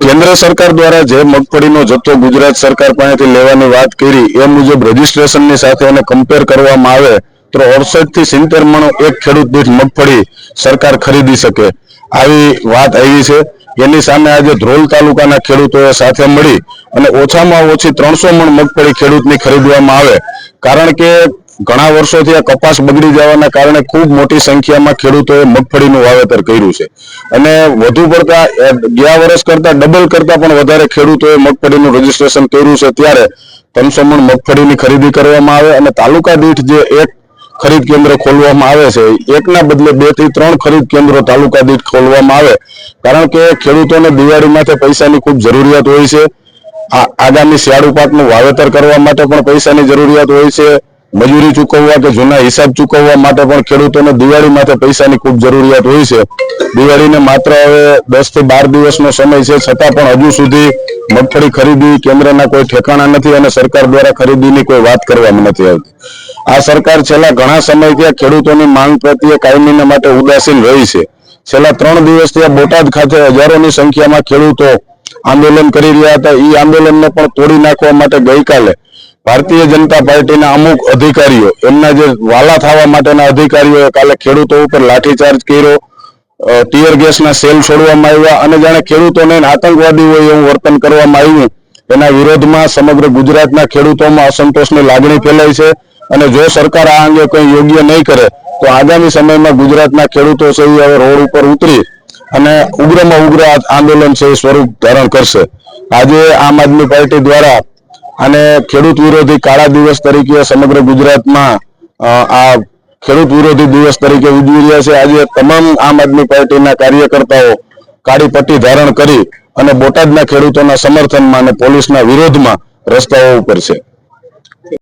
કેન્દ્ર સરકાર દ્વારા જે મગફળીનો જથ્થો ગુજરાત સરકાર પાસેથી લેવાની વાત કરી એ મુજબ રજીસ્ટ્રેશનની સાથે એને કમ્પેર કરવામાં આવે તો અડસઠથી સિત્તેર મણો એક ખેડૂત દીઠ મગફળી સરકાર ખરીદી શકે. આવી વાત આવી છે. એની સામે આજે ધ્રોલ તાલુકાના ખેડૂતોએ સાથે મળી અને ઓછામાં ઓછી ત્રણસો મણ મગફળી ખેડૂતની ખરીદવામાં આવે. કારણ કે ઘણા વર્ષોથી આ કપાસ બગડી જવાના કારણે ખૂબ મોટી સંખ્યામાં ખેડૂતોએ મગફળીનું વાવેતર કર્યું છે. અને વધુ પડતા ગયા વર્ષ કરતા ડબલ કરતા પણ વધારે ખેડૂતોએ મગફળીનું રજીસ્ટ્રેશન કર્યું છે. ત્યારે તમસમણ મગફળીની ખરીદી કરવામાં આવે અને તાલુકા દીઠ જે એક ખરીદ કેન્દ્ર ખોલવામાં આવે છે, એકના બદલે બેથી ત્રણ ખરીદ કેન્દ્રો તાલુકા દીઠ ખોલવામાં આવે. કારણ કે ખેડૂતોને દિવાળી માટે પૈસાની ખૂબ જરૂરિયાત હોય છે. આગામી શિયાળુ પાકનું વાવેતર કરવા માટે પણ પૈસાની જરૂરિયાત હોય છે. મજૂરી ચૂકવવા કે જૂના હિસાબ ચૂકવવા માટે પણ ખેડૂતોને દિવાળી માટે પૈસાની ખૂબ જરૂરિયાત હોય છે. દિવાળીને માત્ર હવે દસથી બાર દિવસનો સમય છે, છતાં પણ હજુ સુધી મગફળી ખરીદી કેન્દ્રના કોઈ ઠેકાણા નથી અને સરકાર દ્વારા ખરીદીની કોઈ વાત કરવામાં નથી આવતી. આ સરકાર છેલ્લા ઘણા સમયથી ખેડૂતોની માંગ પ્રત્યે કાયમીને માટે ઉદાસીન રહી છે. છેલ્લા ત્રણ દિવસથી બોટાદ ખાતે હજારોની સંખ્યામાં ખેડૂતો આંદોલન કરી રહ્યા હતા. એ આંદોલનને પણ તોડી નાખવા માટે ગઈકાલે ભારતીય જનતા પાર્ટીના અમુક અધિકારીઓ, એમના જે વાલા થવા માટેના અધિકારીઓએ કાલે ખેડૂતો ઉપર લાઠીચાર્જ કર્યો. ટીયર ગેસના સેલ છોડવામાં આવ્યા અને જાણે ખેડૂતોને આતંકવાદી હોય એવું વર્તન કરવામાં આવ્યું. એના વિરોધમાં સમગ્ર ગુજરાતના ખેડૂતોમાં અસંતોષની લાગણી ફેલાઈ છે અને જો સરકાર આ અંગે કંઈ યોગ્ય નહીં કરે, તો આગામી સમયમાં ગુજરાતના ખેડૂતો છે એ હવે રોડ ઉપર ઉતરી અને ઉગ્રમાં ઉગ્ર આંદોલન છે સ્વરૂપ ધારણ કરશે. આજે આમ આદમી પાર્ટી દ્વારા અને ખેડૂત વિરોધી કાળા દિવસ તરીકે સમગ્ર ગુજરાતમાં આ ખેડૂત વિરોધી દિવસ તરીકે ઉજવી રહ્યા છે. આજે તમામ આમ આદમી પાર્ટીના કાર્યકર્તાઓ કાળી પટ્ટી ધારણ કરી અને બોટાદના ખેડૂતોના સમર્થનમાં અને પોલીસના વિરોધમાં રસ્તાઓ ઉપર છે.